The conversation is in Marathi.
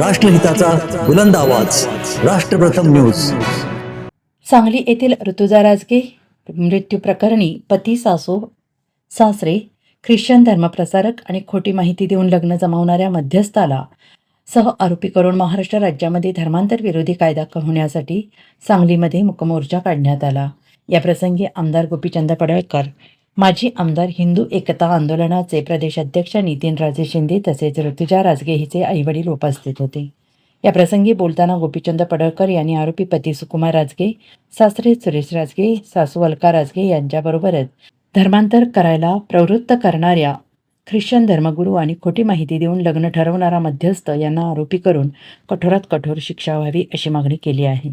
राष्ट्रहिताचा बुलंद आवाज. राष्ट्रप्रथम न्यूज. सांगली येथील ऋतुजा राजगे मृत्यू प्रकरणी पती सासू सासरे ख्रिश्चन धर्मप्रसारक आणि खोटी माहिती देऊन लग्न जमवणाऱ्या मध्यस्थाला सह आरोपी करून महाराष्ट्र राज्यामध्ये धर्मांतर विरोधी कायदा होण्यासाठी सांगलीमध्ये मुकमोर्चा काढण्यात आला. याप्रसंगी आमदार गोपीचंद पडळकर माजी आमदार हिंदू एकता आंदोलनाचे प्रदेशाध्यक्ष नितीनराजे शिंदे तसेच ऋतुजा राजगे हिचे आईवडील उपस्थित होते. या प्रसंगी बोलताना गोपीचंद पडळकर यांनी आरोपी पती सुकुमार राजगे सासरे सुरेश राजगे सासू अलका राजगे यांच्याबरोबरच धर्मांतर करायला प्रवृत्त करणाऱ्या ख्रिश्चन धर्मगुरू आणि खोटी माहिती देऊन लग्न ठरवणारा मध्यस्थ यांना आरोपी करून कठोरात कठोर शिक्षा व्हावी अशी मागणी केली आहे.